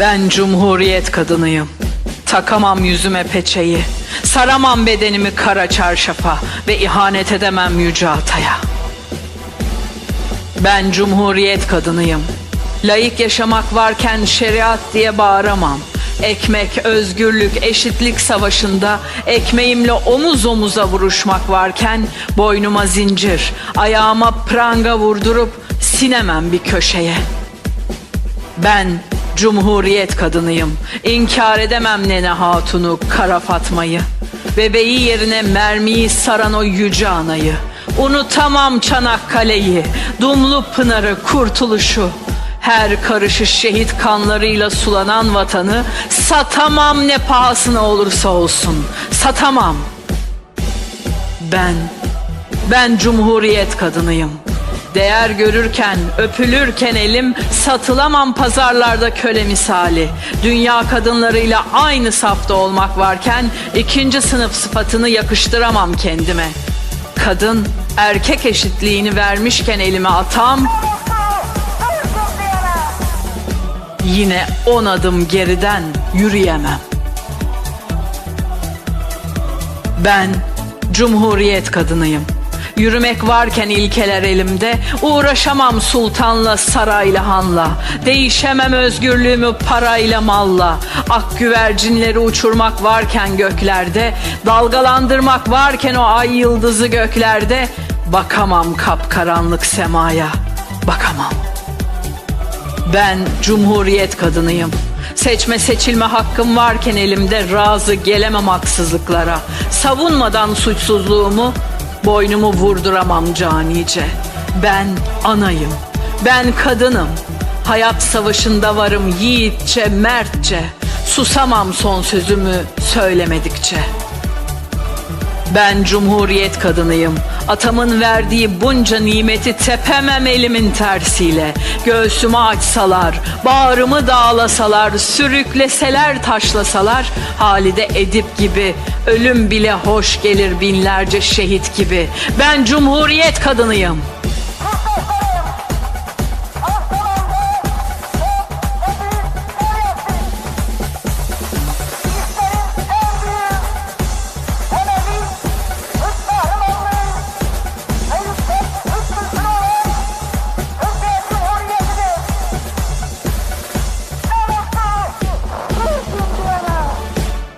Ben cumhuriyet kadınıyım. Takamam yüzüme peçeyi. Saramam bedenimi kara çarşafa ve ihanet edemem yüce ataya. Ben cumhuriyet kadınıyım. Layık yaşamak varken şeriat diye bağıramam. Ekmek, özgürlük, eşitlik savaşında ekmeğimle omuz omuza vuruşmak varken boynuma zincir, ayağıma pranga vurdurup sinemem bir köşeye. Ben cumhuriyet kadınıyım. İnkar edemem nene hatunu, kara Fatma'yı. Bebeği yerine mermiyi saran o yüce anayı. Unutamam Çanakkale'yi, Dumlu Pınar'ı, kurtuluşu. Her karışı şehit kanlarıyla sulanan vatanı satamam ne pahasına olursa olsun. Satamam. Ben, ben cumhuriyet kadınıyım. Değer görürken, öpülürken elim satılamam pazarlarda köle misali. Dünya kadınlarıyla aynı safta olmak varken ikinci sınıf sıfatını yakıştıramam kendime. Kadın erkek eşitliğini vermişken elime atam yine on adım geriden yürüyemem. Ben cumhuriyet kadınıyım. Yürümek varken ilkeler elimde, uğraşamam sultanla sarayla hanla. Değişemem özgürlüğümü parayla malla. Ak güvercinleri uçurmak varken göklerde, dalgalandırmak varken o ay yıldızı göklerde, bakamam kapkaranlık semaya, bakamam. Ben cumhuriyet kadınıyım. Seçme seçilme hakkım varken elimde razı gelemem haksızlıklara. Savunmadan suçsuzluğumu boynumu vurduramam canice. Ben anayım. Ben kadınım. Hayat savaşında varım yiğitçe, mertçe. Susamam son sözümü söylemedikçe. Ben cumhuriyet kadınıyım. Atamın verdiği bunca nimeti tepemem elimin tersiyle. Göğsümü açsalar, bağrımı dağlasalar, sürükleseler, taşlasalar, Halide Edip gibi, ölüm bile hoş gelir binlerce şehit gibi. Ben cumhuriyet kadınıyım.